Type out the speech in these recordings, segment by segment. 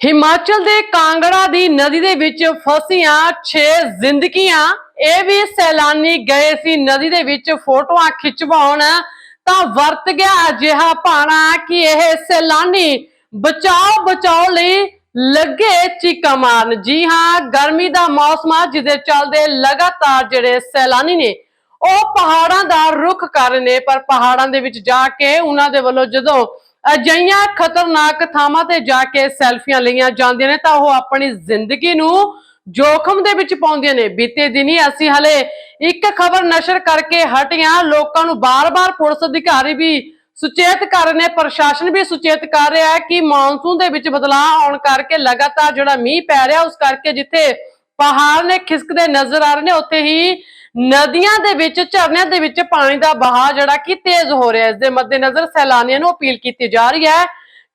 ਹਿਮਾਚਲ ਦੇ ਕਾਂਗੜਾ ਦੀ ਨਦੀ ਦੇ ਵਿੱਚ ਫਸੀਆਂ 6 ਜ਼ਿੰਦਗੀਆਂ। ਇਹ ਵੀ ਸੈਲਾਨੀ ਗਏ ਸੀ ਨਦੀ ਦੇ ਵਿੱਚ ਫੋਟੋਆਂ ਖਿਚਵਾਉਣ। ਤਾਂ ਵਰਤ ਗਿਆ ਅਜਿਹਾ ਭਾਣਾ ਕਿ ਇਹ ਸੈਲਾਨੀ ਬਚਾਓ ਬਚਾਓ ਲਈ ਲੱਗੇ ਚੀਕਾਂ ਮਾਰਨ। ਜੀ ਹਾਂ, ਗਰਮੀ ਦਾ ਮੌਸਮ ਆ ਜਿਹਦੇ ਚੱਲਦੇ ਲਗਾਤਾਰ ਜਿਹੜੇ ਸੈਲਾਨੀ ਨੇ, ਉਹ ਪਹਾੜਾਂ ਦਾ ਰੁਖ ਕਰ ਰਹੇ ਨੇ। ਪਰ ਪਹਾੜਾਂ ਦੇ ਵਿੱਚ ਜਾ ਕੇ ਉਹਨਾਂ ਦੇ ਵੱਲੋਂ ਜਦੋਂ ਅਜਈਆਂ ਖਤਰਨਾਕ ਥਾਵਾਂ ਤੇ ਜਾ ਕੇ ਸੈਲਫੀਆਂ ਲਈਆਂ ਜਾਂਦੀਆਂ ਨੇ ਤਾਂ ਉਹ ਆਪਣੀ ਜ਼ਿੰਦਗੀ ਨੂੰ ਜੋਖਮ ਦੇ ਵਿੱਚ ਪਾਉਂਦੀਆਂ ਨੇ। ਬੀਤੇ ਦਿਨੀ ਅਸੀਂ ਹਲੇ ਇੱਕ ਖਬਰ ਨਸ਼ਰ ਕਰਕੇ ਹਟੀਆਂ ਲੋਕਾਂ ਨੂੰ ਬਾਰ-ਬਾਰ ਪੁਲਿਸ ਅਧਿਕਾਰੀ ਵੀ ਸੁਚੇਤ ਕਰ ਰਹੇ ਨੇ। ਪ੍ਰਸ਼ਾਸਨ ਵੀ ਸੁਚੇਤ ਕਰ ਰਿਹਾ ਹੈ ਕਿ ਮੌਨਸੂਨ ਦੇ ਵਿੱਚ ਬਦਲਾਅ ਆਉਣ ਕਰਕੇ ਲਗਾਤਾਰ ਜਿਹੜਾ ਮੀਂਹ ਪੈ ਰਿਹਾ, ਉਸ ਕਰਕੇ ਜਿੱਥੇ ਪਹਾੜ ਨੇ ਖਿਸਕਦੇ ਨਜ਼ਰ ਆ ਰਹੇ ਨੇ, ਉੱਥੇ ਹੀ ਨਦੀਆਂ ਦੇ ਵਿੱਚ, ਝਰਨਿਆਂ ਦੇ ਵਿੱਚ ਪਾਣੀ ਦਾ ਵਹਾਅ ਜਿਹੜਾ ਕਿ ਤੇਜ਼ ਹੋ ਰਿਹਾ ਹੈ। ਇਸ ਦੇ ਮੱਦੇਨਜ਼ਰ ਸੈਲਾਨੀਆਂ ਨੂੰ ਅਪੀਲ ਕੀਤੀ ਜਾ ਰਹੀ ਹੈ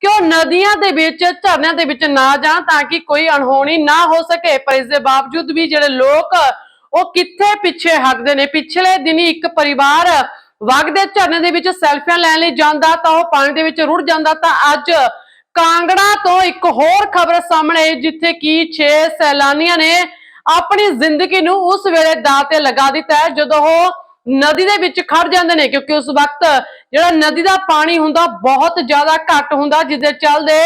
ਕਿ ਉਹ ਨਦੀਆਂ ਦੇ ਵਿੱਚ, ਝਰਨਿਆਂ ਦੇ ਵਿੱਚ ਨਾ ਜਾਣ ਤਾਂ ਕਿ ਕੋਈ ਅਣਹੋਣੀ ਨਾ ਹੋ ਸਕੇ। ਪਰ ਇਸ ਦੇ ਬਾਵਜੂਦ ਵੀ ਜਿਹੜੇ ਲੋਕ, ਉਹ ਕਿੱਥੇ ਪਿੱਛੇ ਹਟਦੇ ਨੇ? ਪਿਛਲੇ ਦਿਨੀ ਇੱਕ ਪਰਿਵਾਰ ਵਗ ਦੇ ਝਰਨੇ ਦੇ ਵਿੱਚ ਸੈਲਫੀਆਂ ਲੈਣ ਲਈ ਜਾਂਦਾ ਤਾਂ ਉਹ ਪਾਣੀ ਦੇ ਵਿੱਚ ਰੁੜ ਜਾਂਦਾ ਤਾਂ ਅੱਜ ਕਾਂਗੜਾ ਤੋਂ ਇੱਕ ਹੋਰ ਖਬਰ ਸਾਹਮਣੇ ਆਈ, ਜਿੱਥੇ ਕਿ 6 ਸੈਲਾਨੀਆਂ ਨੇ ਆਪਣੀ ਜ਼ਿੰਦਗੀ ਨੂੰ ਉਸ ਵੇਲੇ ਦਾਅ ਤੇ ਲਗਾ ਦਿੱਤਾ ਹੈ, ਜਦੋਂ ਉਹ ਨਦੀ ਦੇ ਵਿੱਚ ਖੜ ਜਾਂਦੇ ਨੇ, ਕਿਉਂਕਿ ਉਸ ਵਕਤ ਜਿਹੜਾ ਨਦੀ ਦਾ ਪਾਣੀ ਹੁੰਦਾ, ਬਹੁਤ ਜ਼ਿਆਦਾ ਘੱਟ ਹੁੰਦਾ ਜਿਹਦੇ ਚੱਲਦੇ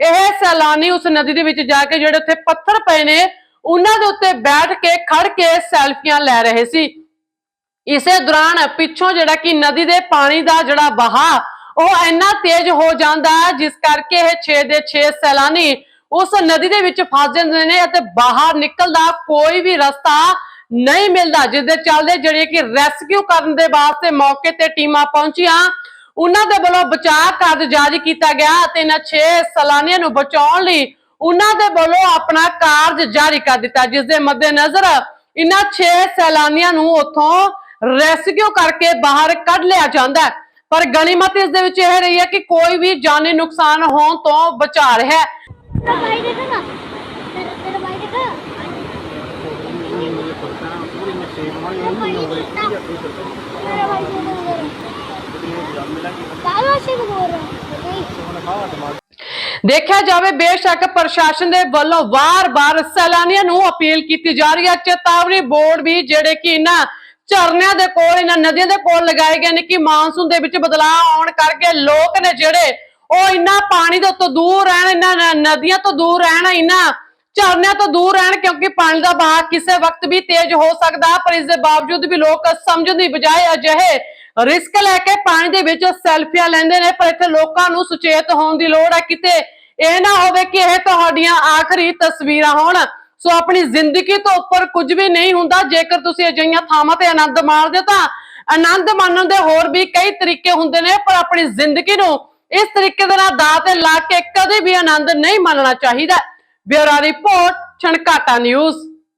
ਇਹ ਸੈਲਾਨੀ ਉਸ ਨਦੀ ਦੇ ਵਿੱਚ ਜਾ ਕੇ ਜਿਹੜੇ ਉੱਥੇ ਪੱਥਰ ਪਏ ਨੇ, ਉਹਨਾਂ ਦੇ ਉੱਤੇ ਬੈਠ ਕੇ ਖੜ ਕੇ ਸੈਲਫੀਆਂ ਲੈ ਰਹੇ ਸੀ। ਇਸੇ ਦੌਰਾਨ ਪਿੱਛੋਂ ਜਿਹੜਾ ਕਿ ਨਦੀ ਦੇ ਪਾਣੀ ਦਾ ਜਿਹੜਾ ਵਹਾ ਉਹ ਇੰਨਾ ਤੇਜ਼ ਹੋ ਜਾਂਦਾ ਹੈ, ਜਿਸ ਕਰਕੇ ਇਹ 6 ਦੇ 6 ਸੈਲਾਨੀ ਉਸ ਨਦੀ ਦੇ ਵਿੱਚ ਫਸ ਜਾਂਦੇ ਨੇ ਅਤੇ ਬਾਹਰ ਨਿਕਲਦਾ ਕੋਈ ਵੀ ਰਸਤਾ ਨਹੀਂ ਮਿਲਦਾ ਜਿਸ ਦੇ ਚੱਲਦੇ ਜਿਹੜੇ ਕਿ ਰੈਸਕਿਊ ਕਰਨ ਦੇ ਵਾਸਤੇ ਮੌਕੇ ਤੇ ਟੀਮਾਂ ਪਹੁੰਚੀਆਂ। ਉਹਨਾਂ ਦੇ ਵੱਲੋਂ ਬਚਾਅ ਕਾਰਜ ਜਾਰੀ ਕੀਤਾ ਗਿਆ ਅਤੇ ਇਹਨਾਂ 6 ਸੈਲਾਨੀਆਂ ਨੂੰ ਬਚਾਉਣ ਲਈ ਉਹਨਾਂ ਦੇ ਵੱਲੋਂ ਆਪਣਾ ਕਾਰਜ ਜਾਰੀ ਕਰ ਦਿੱਤਾ ਜਿਸ ਦੇ ਮੱਦੇਨਜ਼ਰ ਇਹਨਾਂ 6 ਸੈਲਾਨੀਆਂ ਨੂੰ ਉੱਥੋਂ ਰੈਸਕਿਊ ਕਰਕੇ ਬਾਹਰ ਕੱਢ ਲਿਆ ਜਾਂਦਾ ਪਰ ਗਨੀਮਤ ਇਸ ਦੇ ਵਿੱਚ ਇਹ ਰਹੀ ਹੈ ਕਿ ਕੋਈ ਵੀ ਜਾਨੀ ਨੁਕਸਾਨ ਹੋਣ ਤੋਂ ਬਚਾ ਰਿਹਾ ਹੈ। ਦੇਖਿਆ ਜਾਵੇ ਬੇਸ਼ੱਕ ਪ੍ਰਸ਼ਾਸਨ ਦੇ ਵੱਲੋਂ ਵਾਰ-ਵਾਰ ਸੈਲਾਨੀਆਂ ਨੂੰ ਅਪੀਲ ਕੀਤੀ ਜਾ ਰਹੀ ਹੈ। ਚੇਤਾਵਨੀ ਬੋਰਡ ਵੀ ਜਿਹੜੇ ਕਿ ਇਹਨਾਂ ਝਰਨਿਆਂ ਦੇ ਕੋਲ, ਇਹਨਾਂ ਨਦੀਆਂ ਦੇ ਕੋਲ ਲਗਾਏ ਗਏ ਨੇ ਕਿ ਮਾਨਸੂਨ ਦੇ ਵਿੱਚ ਬਦਲਾਅ ਆਉਣ ਕਰਕੇ ਲੋਕ ਨੇ ਜਿਹੜੇ ਉਹ ਇੰਨਾ ਪਾਣੀ ਦੇ ਉੱਤੋਂ ਦੂਰ ਰਹਿਣ ਇਹਨਾਂ ਨਦੀਆਂ ਤੋਂ ਦੂਰ ਰਹਿਣ ਇਹਨਾਂ ਝਰਨਿਆਂ ਤੋਂ ਦੂਰ ਰਹਿਣ, ਕਿਉਂਕਿ ਪਾਣੀ ਦਾ ਵਹਾਅ ਕਿਸੇ ਵਕਤ ਵੀ ਤੇਜ਼ ਹੋ ਸਕਦਾ, ਪਰ ਇਸ ਦੇ ਬਾਵਜੂਦ ਵੀ ਲੋਕ ਸਮਝਣ ਦੀ ਬਜਾਏ ਅਜਿਹੇ ਰਿਸਕ ਲੈ ਕੇ ਪਾਣੀ ਦੇ ਵਿੱਚ ਸੈਲਫੀਆਂ ਲੈਂਦੇ ਨੇ, ਪਰ ਇੱਥੇ ਲੋਕਾਂ ਨੂੰ ਸੁਚੇਤ ਹੋਣ ਦੀ ਲੋੜ ਹੈ। ਕਿਤੇ ਇਹ ਨਾ ਹੋਵੇ ਕਿ ਇਹ ਤੁਹਾਡੀਆਂ ਆਖਰੀ ਤਸਵੀਰਾਂ ਹੋਣ। ਸੋ ਆਪਣੀ ਜ਼ਿੰਦਗੀ ਤੋਂ ਉੱਪਰ ਕੁਝ ਵੀ ਨਹੀਂ ਹੁੰਦਾ, ਜੇਕਰ ਤੁਸੀਂ ਅਜਿਹੀਆਂ ਥਾਵਾਂ ਤੇ ਆਨੰਦ ਮਾਣਦੇ ਹੋ ਤਾਂ ਆਨੰਦ ਮਾਣਨ ਦੇ ਹੋਰ ਵੀ ਕਈ ਤਰੀਕੇ ਹੁੰਦੇ ਨੇ, ਪਰ ਆਪਣੀ ਜ਼ਿੰਦਗੀ ਨੂੰ ਇਸ ਤਰੀਕੇ ਦੇ ਨਾਲ ਦਾਅ ਤੇ ਲਾ ਕੇ ਕਦੇ ਵੀ ਆਨੰਦ ਨਹੀਂ ਮੰਨਣਾ ਚਾਹੀਦਾ। Bureau report, Chhankata news.